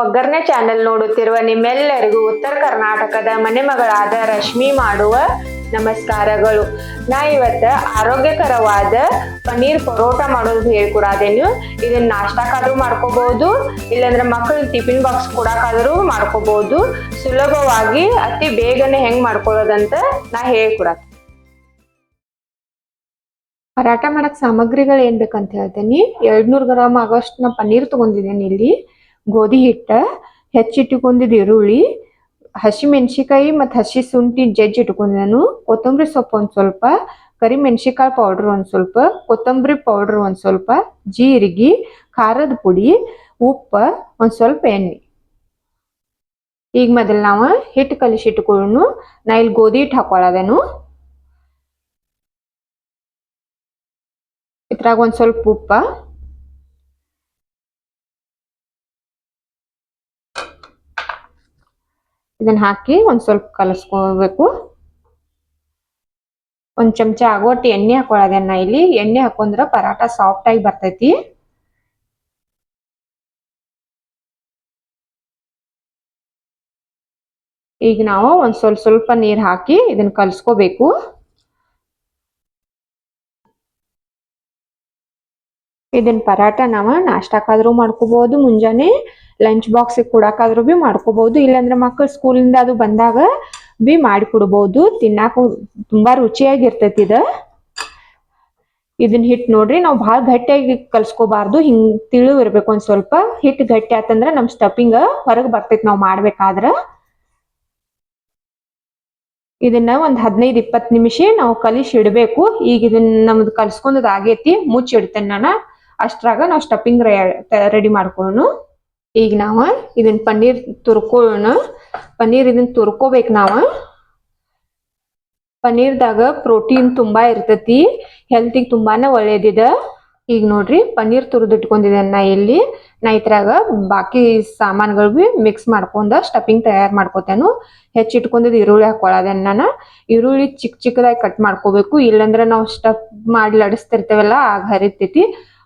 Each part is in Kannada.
ಒಗ್ಗರಣೆ ಚಾನೆಲ್ ನೋಡುತ್ತಿರುವ ನಿಮ್ಮೆಲ್ಲರಿಗೂ ಉತ್ತರ ಕರ್ನಾಟಕದ ಮನೆಮಗಳಾದ ರಶ್ಮಿ ಮಾಡುವ ನಮಸ್ಕಾರಗಳು. ನಾ ಇವತ್ತು ಆರೋಗ್ಯಕರವಾದ ಪನ್ನೀರ್ ಪರೋಟ ಮಾಡೋದು ಹೇಳ್ಕೊಡಾದೇನು. ಇದನ್ನ ನಾಷ್ಟಕ್ಕಾದ್ರೂ ಮಾಡ್ಕೋಬಹುದು ಇಲ್ಲಾಂದ್ರೆ ಮಕ್ಕಳು ಟಿಫಿನ್ ಬಾಕ್ಸ್ ಕೊಡಕ್ಕಾದ್ರೂ ಮಾಡ್ಕೋಬಹುದು ಸುಲಭವಾಗಿ ಅತಿ ಬೇಗನೆ ಹೆಂಗ್ ಮಾಡ್ಕೊಳ್ಳೋದಂತ ನಾ ಹೇಳ್ಕೊಡ ಪರಾಟ ಮಾಡಕ್ ಸಾಮಗ್ರಿಗಳು ಏನ್ ಬೇಕಂತ ಹೇಳ್ತೇನೆ. ಎರಡ್ನೂರ್ ಗ್ರಾಮ್ ಆಗೋಷ್ಟು ನಾ ಪನ್ನೀರ್ ತಗೊಂಡಿದ್ದೇನೆ ಇಲ್ಲಿ. ಗೋಧಿ ಹಿಟ್ಟ ಹೆಚ್ಚಿಟ್ಟುಕೊಂಡಿದ್ದು ಈರುಳ್ಳಿ, ಹಸಿ ಮೆಣಸಿಕಾಯಿ ಮತ್ತು ಹಸಿ ಶುಂಠಿ ಜಜ್ಜಿ ಇಟ್ಕೊಂಡಿದ್ದಾನು ಕೊತ್ತಂಬರಿ ಸೊಪ್ಪು ಒಂದು ಸ್ವಲ್ಪ, ಕರಿ ಮೆಣಸಿಕಾಯಿ ಪೌಡ್ರ್ ಒಂದು ಸ್ವಲ್ಪ, ಕೊತ್ತಂಬರಿ ಪೌಡ್ರ್ ಒಂದು ಸ್ವಲ್ಪ, ಜೀರಿಗೆ, ಖಾರದ ಪುಡಿ, ಉಪ್ಪು ಒಂದು ಸ್ವಲ್ಪ ಎಣ್ಣೆ. ಈಗ ಮೊದಲು ನಾವು ಹಿಟ್ಟು ಕಲಿಸಿ ಇಟ್ಕೊಂಡು ನಾ ಇಲ್ಲಿ ಗೋಧಿ ಹಿಟ್ಟು ಹಾಕೊಳ್ಳೋದೇನು ಇದ್ರಾಗ ಒಂದು ಸ್ವಲ್ಪ ಉಪ್ಪ ಇದನ್ನ ಹಾಕಿ ಒಂದ್ ಸ್ವಲ್ಪ ಕಲಸ್ಕೋಬೇಕು. ಒಂದ್ ಚಮಚ ಆಗೋಟ್ ಎಣ್ಣೆ ಹಾಕೊಳ್ಳೋದನ್ನ ಇಲ್ಲಿ. ಎಣ್ಣೆ ಹಾಕೊಂಡ್ರ ಪರಾಟ ಸಾಫ್ಟ್ ಆಗಿ ಬರ್ತೈತಿ. ಈಗ ನಾವು ಒಂದ್ ಸ್ವಲ್ಪ ಸ್ವಲ್ಪ ನೀರ್ ಹಾಕಿ ಇದನ್ನ ಕಲ್ಸ್ಕೋಬೇಕು. ಇದನ್ನ ಪರಾಟ ನಾವು ನಾಷ್ಟಾಕಾದ್ರೂ ಮಾಡ್ಕೋಬಹುದು ಮುಂಜಾನೆ. ಲಂಚ್ ಬಾಕ್ಸ್ ಕೊಡಾಕಾದ್ರೂ ಭೀ ಮಾಡ್ಕೋಬಹುದು ಇಲ್ಲಾಂದ್ರೆ ಮಕ್ಕಳು ಸ್ಕೂಲಿಂದ ಅದು ಬಂದಾಗ ಭೀ ಮಾಡಿ ಕೊಡ್ಬೋದು ತಿನ್ನಾಕ ತುಂಬಾ ರುಚಿಯಾಗಿರ್ತೈತಿ ಇದು. ಇದನ್ನ ಹಿಟ್ ನೋಡ್ರಿ, ನಾವು ಭಾಳ ಗಟ್ಟಿಯಾಗಿ ಕಲ್ಸ್ಕೋಬಾರ್ದು. ಹಿಂಗ್ ತಿಳು ಇರ್ಬೇಕು ಒಂದ್ ಸ್ವಲ್ಪ. ಹಿಟ್ ಗಟ್ಟಿ ಆತಂದ್ರ ನಮ್ ಸ್ಟಫಿಂಗ್ ಹೊರಗ್ ಬರ್ತೈತಿ ನಾವು ಮಾಡ್ಬೇಕಾದ್ರ. ಇದನ್ನ ಒಂದ್ ಹದಿನೈದು ಇಪ್ಪತ್ ನಿಮಿಷ ನಾವು ಕಲಿಸಿ ಇಡಬೇಕು. ಈಗ ಇದನ್ನ ನಮ್ದು ಕಲ್ಸ್ಕೊಂಡದ್ ಆಗೇತಿ. ಮುಚ್ಚಿಡ್ತೇನೆ ನಾನು. ಅಷ್ಟ್ರಾಗ ನಾವು ಸ್ಟಫಿಂಗ್ ರೆಡಿ ಮಾಡ್ಕೊಳ್ಳೋಣ ಈಗ ನಾವು ಇದನ್ನ ಪನ್ನೀರ್ ತುರ್ಕೋಣ ಪನ್ನೀರ್ ಇದನ್ನ ತುರ್ಕೋಬೇಕು ನಾವು. ಪನ್ನೀರ್ದಾಗ ಪ್ರೋಟೀನ್ ತುಂಬಾ ಇರ್ತತಿ ಹೆಲ್ತಿಗೆ ತುಂಬಾನೇ ಒಳ್ಳೇದಿದ. ಈಗ ನೋಡ್ರಿ, ಪನ್ನೀರ್ ತುರಿದ ಇಟ್ಕೊಂಡಿದ್ದೇನೆ ನಾ ಇಲ್ಲಿ. ನಾ ಇದ್ರಾಗ ಬಾಕಿ ಸಾಮಾನುಗಳು ಬಿ ಮಿಕ್ಸ್ ಮಾಡ್ಕೊಂಡ ಸ್ಟಫಿಂಗ್ ತಯಾರು ಮಾಡ್ಕೋತೇನು. ಹೆಚ್ಚಿಟ್ಕೊಂಡಿದ್ದು ಈರುಳ್ಳಿ ಹಾಕೊಳ್ಳೋದೇನು ನಾನು ಈರುಳ್ಳಿ ಚಿಕ್ಕ ಚಿಕ್ಕದಾಗಿ ಕಟ್ ಮಾಡ್ಕೋಬೇಕು. ಇಲ್ಲಂದ್ರೆ ನಾವು ಸ್ಟಫ್ ಮಾಡಿ ಲಡಿಸ್ತಿರ್ತೇವಲ್ಲ, ಆಗ ಹರಿತೈತಿ.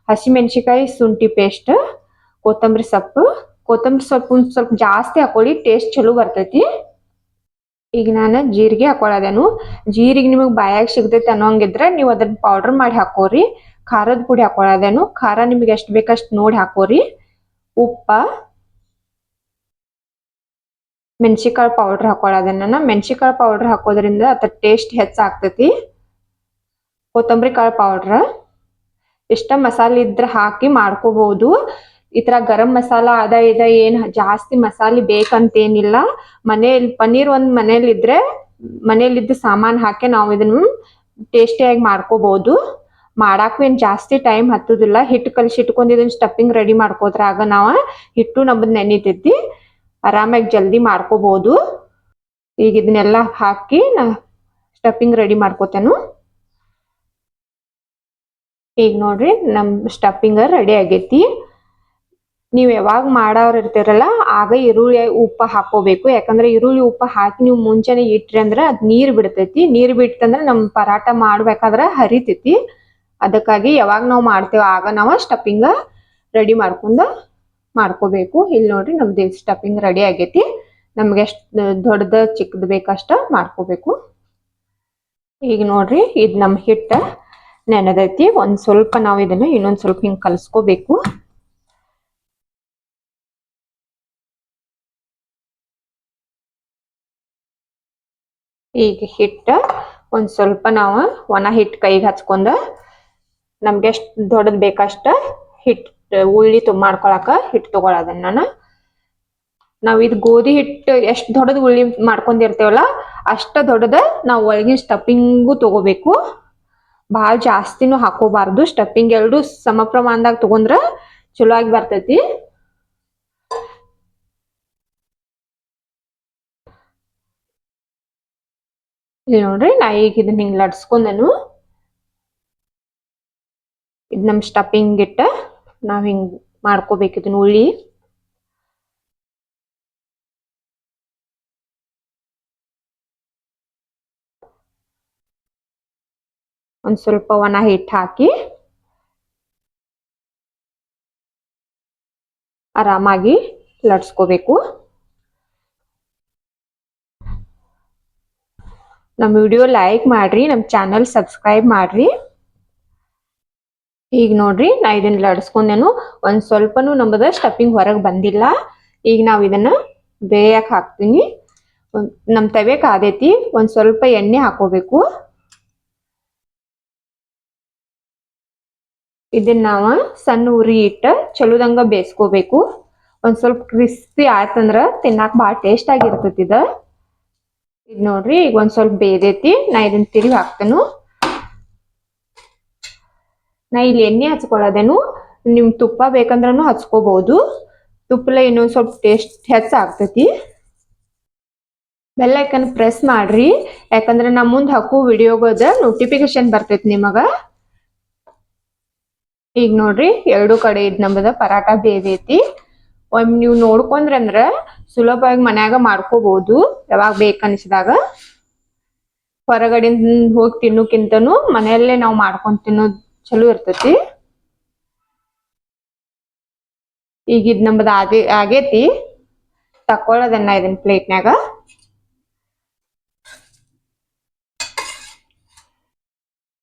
ಹಸಿಮೆಣಸಿಕಾಯಿ ಶುಂಠಿ ಪೇಸ್ಟ್ ಕೊತ್ತಂಬರಿ ಸೊಪ್ಪು. ಕೊತ್ತಂಬರಿ ಸೊಪ್ಪು ಸ್ವಲ್ಪ ಜಾಸ್ತಿ ಹಾಕೊಳ್ಳಿ ಟೇಸ್ಟ್ ಚಲೋ ಬರ್ತೈತಿ. ಈಗ ನಾನು ಜೀರಿಗೆ ಹಾಕೊಳ್ಳೋದೇನು ಜೀರಿಗೆ ನಿಮಗೆ ಬಾಯಾಗ ಸಿಗ್ತೈತಿ ಅನ್ನೋಂಗಿದ್ರೆ ನೀವು ಅದನ್ನ ಪೌಡರ್ ಮಾಡಿ ಹಾಕೋರಿ. ಖಾರದ ಪುಡಿ ಹಾಕೊಳ್ಳೋದೇನು ಖಾರ ನಿಮಗೆ ಎಷ್ಟು ಬೇಕಷ್ಟು ನೋಡಿ ಹಾಕೋರಿ. ಉಪ್ಪ ಮೆಣಸಿಕಾಳು ಪೌಡರ್ ಹಾಕೊಳ್ಳೋದನ್ನ ಮೆಣಸಿಕಾಳು ಪೌಡರ್ ಹಾಕೋದ್ರಿಂದ ಅದ್ರ ಟೇಸ್ಟ್ ಹೆಚ್ಚಾಗ್ತೈತಿ. ಕೊತ್ತಂಬರಿ ಕಾಳು ಪೌಡ್ರ್ ಇಷ್ಟ ಮಸಾಲೆ ಇದ್ರೆ ಹಾಕಿ ಮಾಡ್ಕೋಬಹುದು. ಈ ತರ ಗರಂ ಮಸಾಲ, ಅದ ಇದ ಏನ್ ಜಾಸ್ತಿ ಮಸಾಲೆ ಬೇಕಂತೇನಿಲ್ಲ. ಮನೇಲಿ, ಪನ್ನೀರ್ ಒಂದ್ ಮನೇಲಿ ಇದ್ರೆ ಮನೇಲಿದ್ದ ಸಾಮಾನ್ ಹಾಕಿ ನಾವು ಇದನ್ನು ಟೇಸ್ಟಿಯಾಗಿ ಮಾಡ್ಕೋಬಹುದು ಮಾಡಾಕು ಏನ್ ಜಾಸ್ತಿ ಟೈಮ್ ಹತ್ತುದಿಲ್ಲ. ಹಿಟ್ಟು ಕಲಿಸಿ ಇಟ್ಕೊಂಡ್ ಇದನ್ನ ಸ್ಟಫಿಂಗ್ ರೆಡಿ ಮಾಡ್ಕೋದ್ರಾಗ ನಾವ ಹಿಟ್ಟು ನಮ್ಮದ್ ನೆನಿತೈತಿ. ಆರಾಮಾಗಿ ಜಲ್ದಿ ಮಾಡ್ಕೋಬಹುದು ಈಗ ಇದನ್ನೆಲ್ಲ ಹಾಕಿ ನಾ ಸ್ಟಫಿಂಗ್ ರೆಡಿ ಮಾಡ್ಕೋತೇನು. ಈಗ ನೋಡ್ರಿ ನಮ್ ಸ್ಟಫಿಂಗ್ ರೆಡಿ ಆಗೈತಿ. ನೀವ್ ಯಾವಾಗ ಮಾಡೋರ್ ಇರ್ತೀರಲ್ಲ, ಆಗ ಈರುಳ್ಳಿ ಉಪ್ಪ ಹಾಕೋಬೇಕು ಯಾಕಂದ್ರೆ ಈರುಳ್ಳಿ ಉಪ್ಪ ಹಾಕಿ ನೀವು ಮುಂಚೆನೆ ಇಟ್ರಿ ಅಂದ್ರ ಅದ್ ನೀರ್ ಬಿಡ್ತೈತಿ. ನೀರ್ ಬಿಡ್ತಂದ್ರೆ ನಮ್ ಪರಾಟ ಮಾಡ್ಬೇಕಾದ್ರ ಹರಿತೈತಿ. ಅದಕ್ಕಾಗಿ ಯಾವಾಗ ನಾವ್ ಮಾಡ್ತೇವ ಆಗ ನಾವ ಸ್ಟಫಿಂಗ್ ರೆಡಿ ಮಾಡ್ಕೊಂಡು ಮಾಡ್ಕೋಬೇಕು. ಇಲ್ಲಿ ನೋಡ್ರಿ ನಮ್ದು ಸ್ಟಫಿಂಗ್ ರೆಡಿ ಆಗೈತಿ. ನಮ್ಗೆ ಎಷ್ಟು ದೊಡ್ಡದ ಚಿಕ್ಕದ ಬೇಕಷ್ಟ ಮಾಡ್ಕೋಬೇಕು. ಈಗ ನೋಡ್ರಿ ಇದು ನಮ್ ಹಿಟ್ಟ ನೆನದೈತಿ. ಒಂದ್ ಸ್ವಲ್ಪ ನಾವು ಇದನ್ನ ಇನ್ನೊಂದ್ ಸ್ವಲ್ಪ ಹಿಂಗ್ ಕಲ್ಸ್ಕೋಬೇಕು. ಈಗ ಹಿಟ್ಟ ಒಂದು ಸ್ವಲ್ಪ ನಾವು ಒಣ ಹಿಟ್ಟು ಕೈಗೆ ಹಚ್ಕೊಂಡು ನಮ್ಗೆ ಎಷ್ಟ್ ದೊಡ್ಡದ್ ಬೇಕಷ್ಟ ಹಿಟ್ಟು ಉಳ್ಳಿ ತುಂಬ ಮಾಡ್ಕೊಳಕ ಹಿಟ್ಟು ತೊಗೊಳೋದನ್ನ ನಾನು. ನಾವು ಇದು ಗೋಧಿ ಹಿಟ್ಟು ಎಷ್ಟು ದೊಡ್ಡದ್ ಉಳ್ಳಿ ಮಾಡ್ಕೊಂಡಿರ್ತೇವಲ್ಲ ಅಷ್ಟ ದೊಡ್ಡದ ನಾವು ಒಳಗಿನ ಸ್ಟಫಿಂಗು ತಗೋಬೇಕು. ಭಾಳ ಜಾಸ್ತಿನೂ ಹಾಕೋಬಾರ್ದು. ಸ್ಟಫಿಂಗ್ ಎರಡು ಸಮ ಪ್ರಮಾಣದಾಗ ತಗೊಂಡ್ರ ಚಲೋ ಆಗಿ ಬರ್ತೈತಿ. ಇಲ್ಲಿ ನೋಡ್ರಿ ನಾ ಈಗ ಇದನ್ನ ಹಿಂಗ್ ಲಟ್ಸ್ಕೊಂಡನು. ಇದ್ ನಮ್ ಸ್ಟಫಿಂಗ್ ಇಟ್ಟ ನಾವ್ ಹಿಂಗ್ ಮಾಡ್ಕೋಬೇಕು ಇದನ್ನ ಉಳ್ಳಿ ಒಂದ್ ಸ್ವಲ್ಪ ಒಣ ಹಿಟ್ಟು ಹಾಕಿ. ಆರಾಮಾಗಿ ಲಟ್ಸ್ಕೋಬೇಕು. ನಮ್ಮ ವಿಡಿಯೋ ಲೈಕ್ ಮಾಡ್ರಿ ನಮ್ಮ ಚಾನಲ್ ಸಬ್ಸ್ಕ್ರೈಬ್ ಮಾಡ್ರಿ. ಈಗ ನೋಡ್ರಿ, ನಾ ಇದನ್ನ ಲಡ್ಸ್ಕೊಂಡೇನು. ಒಂದ್ ಸ್ವಲ್ಪನು ನಮ್ಮದ ಸ್ಟಫಿಂಗ್ ಹೊರಗೆ ಬಂದಿಲ್ಲ. ಈಗ ನಾವು ಇದನ್ನ ಬೇಯಕ್ ಹಾಕ್ತೀನಿ. ಒಂದು, ನಮ್ ತವೆ ಕಾದೈತಿ, ಒಂದ್ ಸ್ವಲ್ಪ ಎಣ್ಣೆ ಹಾಕೋಬೇಕು. ಇದನ್ನ ನಾವ ಸಣ್ಣ ಉರಿ ಇಟ್ಟ ಚಲೋದಂಗ ಬೇಯಿಸ್ಕೋಬೇಕು. ಒಂದ್ ಸ್ವಲ್ಪ ಕ್ರಿಸ್ಪಿ ಆಯ್ತಂದ್ರ ತಿನ್ನಾಕ ಭಾಳ ಟೇಸ್ಟ್ ಆಗಿರ್ತೈತಿ ಇದ. ಇದ್ ನೋಡ್ರಿ, ಈಗ ಒಂದ್ ಸ್ವಲ್ಪ ಬೇದೈತಿ. ನಾ ಇದನ್ನ ತಿರುಗಿ ಹಾಕ್ತೇನು. ನಾ ಇಲ್ಲಿ ಎಣ್ಣೆ ಹಚ್ಕೊಳ್ಳೋದೇನು. ನಿಮ್ ತುಪ್ಪ ಬೇಕಂದ್ರೂ ಹಚ್ಕೋಬಹುದು ತುಪ್ಪಲ ಇನ್ನೊಂದ್ ಸ್ವಲ್ಪ ಟೇಸ್ಟ್ ಹೆಚ್ಚ ಆಗ್ತೈತಿ. ಬೆಲ್ ಐಕನ್ ಪ್ರೆಸ್ ಮಾಡ್ರಿ. ಯಾಕಂದ್ರೆ ನಾ ಮುಂದೆ ಹಾಕೋ ವಿಡಿಯೋಗದ ನೋಟಿಫಿಕೇಶನ್ ಬರ್ತೈತಿ ನಿಮಗ. ಈಗ ನೋಡ್ರಿ, ಎರಡು ಕಡೆ ಇದ್ ನಮ್ಮದ ಪರಾಟ ಬೇದೈತಿ. ಒಮ್ಮೆ ನೀವು ನೋಡ್ಕೊಂಡ್ರಂದ್ರ ಸುಲಭವಾಗಿ ಮನ್ಯಾಗ ಮಾಡ್ಕೋಬಹುದು ಯಾವಾಗ ಬೇಕನ್ಸಿದಾಗ ಹೊರಗಡೆಯಿಂದ ಹೋಗಿ ತಿನ್ನೋಕ್ಕಿಂತನು ಮನೆಯಲ್ಲೇ ನಾವು ಮಾಡ್ಕೊಂಡ್ ತಿನ್ನೋದ್ ಚಲೋ ಇರ್ತೈತಿ. ಈಗ ಇದ್ ನಮ್ದು ಆಗಿ ಆಗೇತಿ. ತಕ್ಕೊಳ್ಳೋದನ್ನ ಇದನ್ನ ಪ್ಲೇಟ್ನ್ಯಾಗ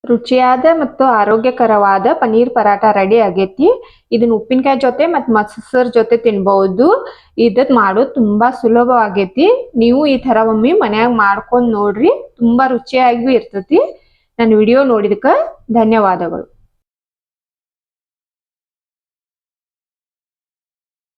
ರುಚಿಯಾದ ಮತ್ತು ಆರೋಗ್ಯಕರವಾದ ಪನ್ನೀರ್ ಪರಾಟ ರೆಡಿ ಆಗೈತಿ. ಇದನ್ನ ಉಪ್ಪಿನಕಾಯಿ ಜೊತೆ ಮತ್ತು ಮೊಸರು ಜೊತೆ ತಿನ್ಬಹುದು ಇದನ್ನ ಮಾಡೋದು ತುಂಬಾ ಸುಲಭವಾಗೈತಿ ನೀವು ಈ ತರ ಒಮ್ಮೆ ಮನ್ಯಾಗ ಮಾಡ್ಕೊಂಡ್ ನೋಡ್ರಿ, ತುಂಬಾ ರುಚಿಯಾಗಿ ಇರ್ತತಿ. ನನ್ನ ವಿಡಿಯೋ ನೋಡಿದಕ್ಕ ಧನ್ಯವಾದಗಳು.